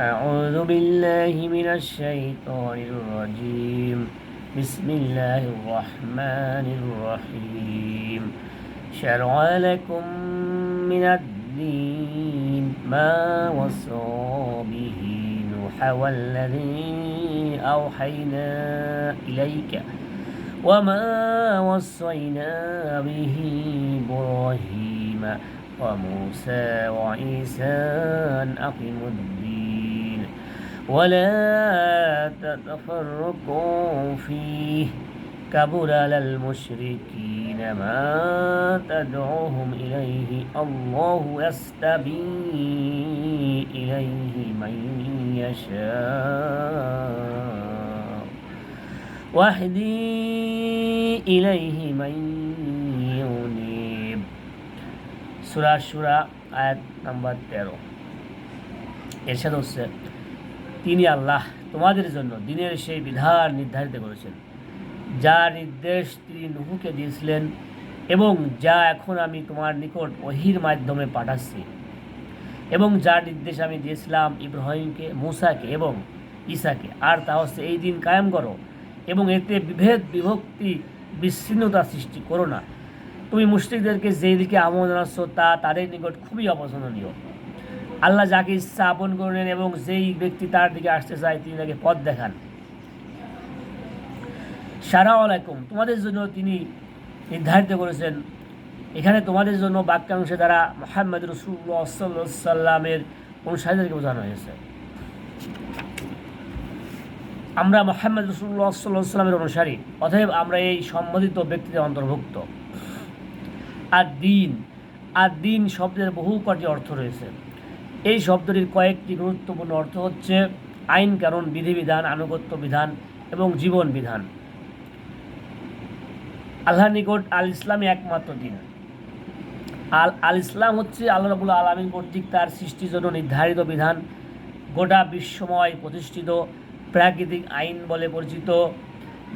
أعوذ بالله من الشيطان الرجيم. بسم الله الرحمن الرحيم. شرع لكم من الدين ما وصى به نوح والذي أوحينا إليك وما وصينا به إبراهيم وموسى وعيسى أن أقيموا الدين. ولا تتفرقوا فيه. كبر على المشركين ما تدعوهم إليه. الله يستبي إليه من يشاء. واهدي إليه من ينيب. سورة شورى آيات نمبر 13 إرشاد السيد তিনি আল্লাহ তোমাদের জন্য দিনের সেই বিধান নির্ধারিত করেছেন। যার নির্দেশ তিনি নুহুকে দিয়েছিলেন এবং যা এখন আমি তোমার নিকট ওহির মাধ্যমে পাঠাচ্ছি। এবং যার নির্দেশ আমি দিয়েছিলাম ইব্রাহিমকে, মুসাকে এবং ঈসাকে আর তা হচ্ছে এই দিন কায়েম করো এবং এতে বিভেদ, বিভক্তি, বিচ্ছিন্নতা সৃষ্টি করো না। তুমি মুসলিমদেরকে যেই দিকে আমল জানাচ্ছ তা তাদের নিকট খুবই অপছন্দনীয়। আল্লাহ যাকে ইচ্ছা আপন করে এবং যেই ব্যক্তি তার দিকে আসতে চায়, তিনি তাকে পথ দেখান। সারা আলাইকুম। তোমাদের জন্য তিনি নির্ধারিত করেছেন, এখানে তোমাদের জন্য বাক্যাংশে দ্বারা মোহাম্মদ রসুল্লাহ অনুসারীদেরকে বোঝানো হয়েছে। আমরা মোহাম্মদ রসুল্লাহ অনুসারী, অতএব আমরা এই সম্বোধিত ব্যক্তিদের অন্তর্ভুক্ত। আর দিন আর দিন শব্দের বহু কটি অর্থ রয়েছে। এই শব্দটির কয়েকটি গুরুত্বপূর্ণ অর্থ হচ্ছে আইন কারণ বিধিবিধান, আনুগত্য বিধান এবং জীবন বিধান। আল্লাহর নিকট আল ইসলামই একমাত্র দিন। আল আল ইসলাম হচ্ছে আল্লাহ আলমীর কর্তৃক তার সৃষ্টির জন্য নির্ধারিত বিধান। গোটা বিশ্বময় প্রতিষ্ঠিত প্রাকৃতিক আইন বলে পরিচিত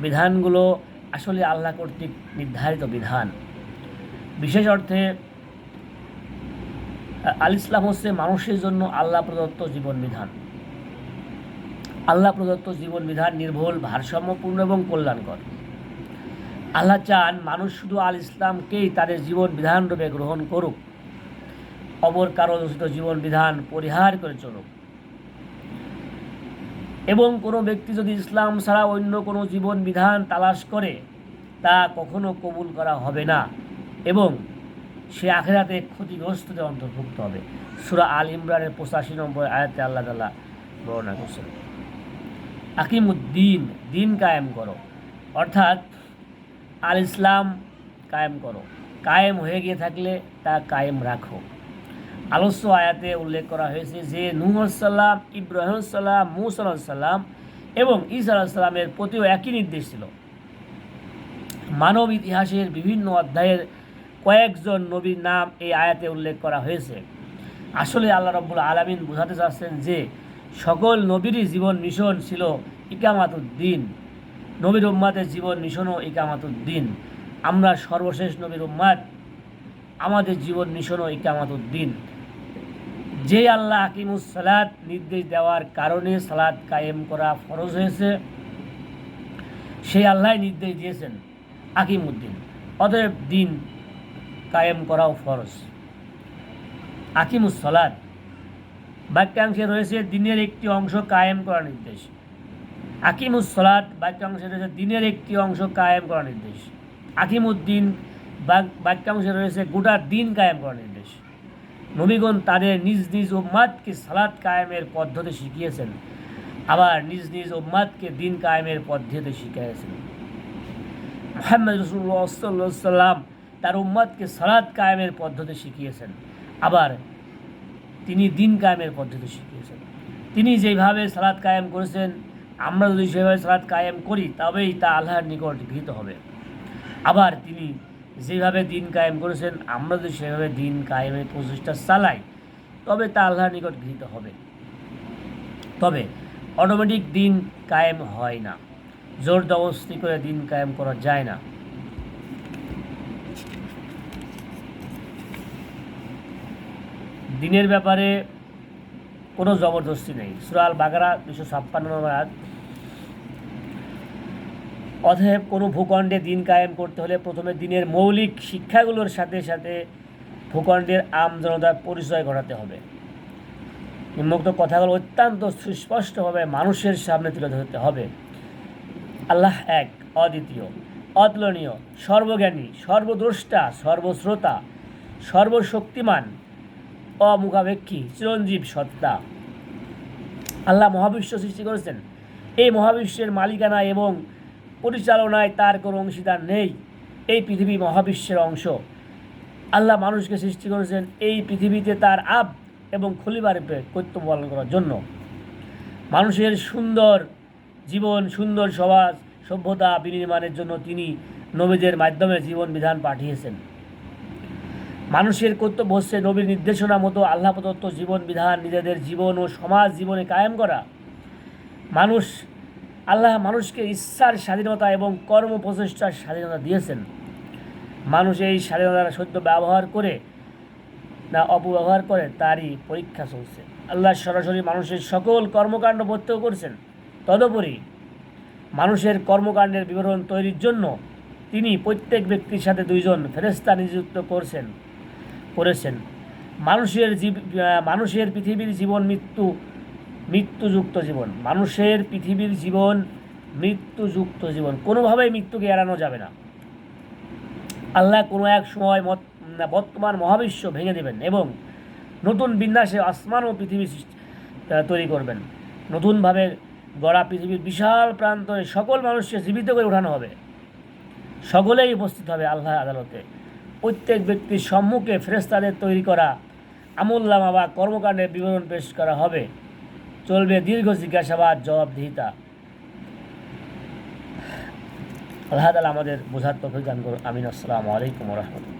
বিধানগুলো আসলে আল্লাহ কর্তৃক নির্ধারিত বিধান। বিশেষ অর্থে আল ইসলাম হচ্ছে মানুষের জন্য আল্লাহ প্রদত্ত জীবন বিধান। আল্লাহ প্রদত্ত জীবন বিধান নির্ভুল, ভারসাম্যপূর্ণ এবং কল্যাণকর। আল্লাহ চান মানুষ শুধু আল ইসলামকেই তাদের জীবন বিধান রূপে গ্রহণ করুক, অপর কারও দূষিত জীবন বিধান পরিহার করে চলুক। এবং কোনো ব্যক্তি যদি ইসলাম ছাড়া অন্য কোনো জীবন বিধান তালাশ করে, তা কখনো কবুল করা হবে না। এবং সে আখেরাতে ক্ষতিগ্রস্তদের অন্তর্ভুক্ত হবে। সুরা আল ইমরানের পঁচাশি নম্বর আয়াতে আল্লাহ তাল্লাহ বর্ণনা করছেন, আকিমুদ্দিন, দিন কায়েম করো। অর্থাৎ, আল ইসলাম কায়েম করো। কায়েম হয়ে গিয়ে থাকলে তা কায়েম রাখো। আলস্য আয়াতে উল্লেখ করা হয়েছে যে নুহসাল্লাম ইব্রাহিম সাল্লাম মুসাল্লাম এবং ঈসা আলাহিসাল্লামের প্রতিও একই নির্দেশ ছিল। মানব ইতিহাসের বিভিন্ন অধ্যায়ের কয়েকজন নবীর নাম এই আয়াতে উল্লেখ করা হয়েছে। আসলে আল্লাহ রব্বুল আলমিন বোঝাতে চাচ্ছেন যে, সকল নবীরই জীবন মিশন ছিল ইকামাতুদ্দিন। নবীর উম্মাদের জীবন মিশনও ইকামাতুদ্দিন। আমরা সর্বশেষ নবীর উম্মাদ, আমাদের জীবন মিশনও ইকামাতুদ্দিন। যে আল্লাহ আকিমুস সালাদ নির্দেশ দেওয়ার কারণে সালাদ কায়েম করা ফরজ হয়েছে, সেই আল্লাহ নির্দেশ দিয়েছেন আকিমুদ্দিন। অতএব দিন কায়েম করাও ফরজ। আকিমুস সালাদ বাক্যাংশে রয়েছে দিনের একটি অংশ কায়েম করার নির্দেশ। আকিমুস সালাদ বাক্যাংশে রয়েছে দিনের একটি অংশ কায়েম করার নির্দেশ। আকিমুদ্দিন বাক্যাংশে রয়েছে গোটা দিন কায়েম করার নির্দেশ। নবীগণ তাদের নিজ নিজ উম্মাদকে সালাদ কায়েমের পদ্ধতি শিখিয়েছেন। আবার নিজ নিজ উম্মাদকে দিন কায়েমের পদ্ধতি শিখিয়েছেন। মোহাম্মদ রসুল্লাহ সাল্লাম তার উম্মাদকে সালাদ কায়েমের পদ্ধতি শিখিয়েছেন। আবার তিনি দিন কায়েমের পদ্ধতি শিখিয়েছেন। তিনি যেভাবে সালাদ কায়েম করেছেন, আমরা যদি সেভাবে সালাদ কায়েম করি, তবেই তা আল্লাহর নিকট গৃহীত হবে। আবার তিনি যেভাবে দিন কায়েম করেছেন, আমরা যদি সেভাবে দিন কায়েমের প্রচেষ্টা চালাই, তবে তা আল্লাহর নিকট গৃহীত হবে। তবে অটোমেটিক দিন কায়েম হয় না। জোর জবস্তি করে দিন কায়েম করা যায় না। দিনের ব্যাপারে কোনো জবরদস্তি নেই। সুরাল বাগারা দুশো ছাপ্পান্ন নম্বর আয়াত। অতএব কোনো ভূখণ্ডে দিন কায়েম করতে হলে প্রথমে দিনের মৌলিক শিক্ষাগুলোর সাথে সাথে ভূখণ্ডের আমজনতার পরিচয় ঘটাতে হবে। নিম্নোক্ত কথাগুলো অত্যন্ত সুস্পষ্টভাবে মানুষের সামনে তুলে ধরতে হবে। আল্লাহ এক, অদ্বিতীয়, অতুলনীয়, সর্বজ্ঞানী, সর্বদ্রষ্টা, সর্বশ্রোতা, সর্বশক্তিমান অমুখাপেক্ষী, চিরঞ্জীব সত্তা। আল্লাহ মহাবিশ্ব সৃষ্টি করেছেন। এই মহাবিশ্বের মালিকানা এবং পরিচালনায় তার কোনো অংশীদার নেই। এই পৃথিবী মহাবিশ্বের অংশ। আল্লাহ মানুষকে সৃষ্টি করেছেন এই পৃথিবীতে তার আপ এবং খলিবার কর্তব্য পালন করার জন্য। মানুষের সুন্দর জীবন, সুন্দর সমাজ, সভ্যতা বিনির্মাণের জন্য তিনি নবীদের মাধ্যমে জীবন বিধান পাঠিয়েছেন। মানুষের কর্তব্য হচ্ছে নবীর নির্দেশনা মতো আল্লাহ প্রদত্ত জীবন বিধান, নিজেদের জীবন ও সমাজ জীবনে কায়েম করা। মানুষ, আল্লাহ মানুষকে ইচ্ছার স্বাধীনতা এবং কর্ম প্রচেষ্টার স্বাধীনতা দিয়েছেন। মানুষ এই স্বাধীনতার সত্য ব্যবহার করে না অপব্যবহার করে, তারই পরীক্ষা চলছে। আল্লাহ সরাসরি মানুষের সকল কর্মকাণ্ড প্রত্যক্ষ করছেন। তদুপরি মানুষের কর্মকাণ্ডের বিবরণ তৈরির জন্য তিনি প্রত্যেক ব্যক্তির সাথে দুইজন ফেরেস্তা নিযুক্ত করছেন। করেছেন। মানুষের মানুষের পৃথিবীর জীবন মৃত্যু, মৃত্যুযুক্ত জীবন। মানুষের পৃথিবীর জীবন মৃত্যুযুক্ত জীবন। কোনোভাবেই মৃত্যুকে এড়ানো যাবে না। আল্লাহ কোনো এক সময় বর্তমান মহাবিশ্ব ভেঙে দেবেন এবং নতুন বিন্যাসে আসমান ও পৃথিবী তৈরি করবেন। নতুনভাবে গড়া পৃথিবীর বিশাল প্রান্তরে সকল মানুষকে জীবিত করে ওঠানো হবে। সকলেই উপস্থিত হবে আল্লাহ আদালতে। প্রত্যেক ব্যক্তির সম্মুখে ফেরেস্তাদের তৈরি করা আমুল্লামা বা কর্মকাণ্ডের বিবরণ পেশ করা হবে। চলবে দীর্ঘ জিজ্ঞাসাবাদ, জবাবদিহিতা। আল্লাহ তালা আমাদের বোঝার তফিক দান করুন। আমিন। আসসালামু আলাইকুম রহমতুল্লাহ।